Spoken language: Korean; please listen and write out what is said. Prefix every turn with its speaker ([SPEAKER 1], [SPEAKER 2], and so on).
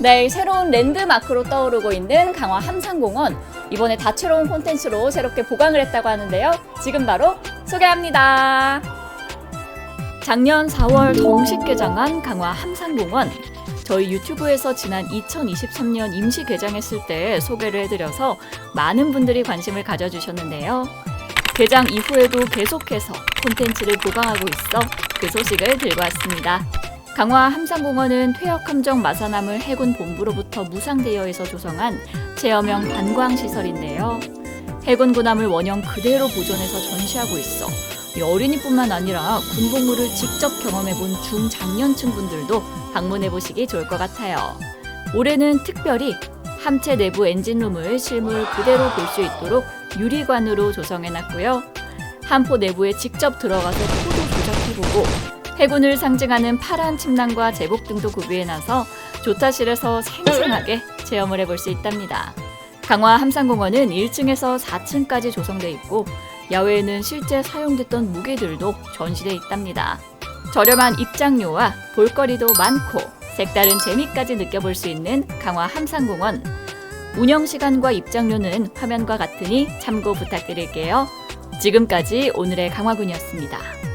[SPEAKER 1] 네, 새로운 랜드마크로 떠오르고 있는 강화 함산공원. 이번에 다채로운 콘텐츠로 새롭게 보강을 했다고 하는데요. 지금 바로 소개합니다. 작년 4월 정식 개장한 강화 함산공원. 저희 유튜브에서 지난 2023년 임시 개장했을 때 소개를 해드려서 많은 분들이 관심을 가져주셨는데요. 개장 이후에도 계속해서 콘텐츠를 보강하고 있어 그 소식을 들고 왔습니다. 강화 함산공원은 퇴역함정 마사나물 해군 본부로부터 무상대여에서 조성한 체험형 관광 시설인데요. 해군 군함을 원형 그대로 보존해서 전시하고 있어 이 어린이뿐만 아니라 군복무를 직접 경험해본 중장년층 분들도 방문해 보시기 좋을 것 같아요. 올해는 특별히 함체 내부 엔진룸을 실물 그대로 볼 수 있도록 유리관으로 조성해놨고요. 함포 내부에 직접 들어가서 코도 조작해보고 해군을 상징하는 파란 침낭과 제복 등도 구비해놔서 조타실에서 생생하게 체험을 해볼 수 있답니다. 강화 함산공원은 1층에서 4층까지 조성돼 있고 야외에는 실제 사용됐던 무기들도 전시돼 있답니다. 저렴한 입장료와 볼거리도 많고 색다른 재미까지 느껴볼 수 있는 강화 함산공원. 운영 시간과 입장료는 화면과 같으니 참고 부탁드릴게요. 지금까지 오늘의 강화군이었습니다.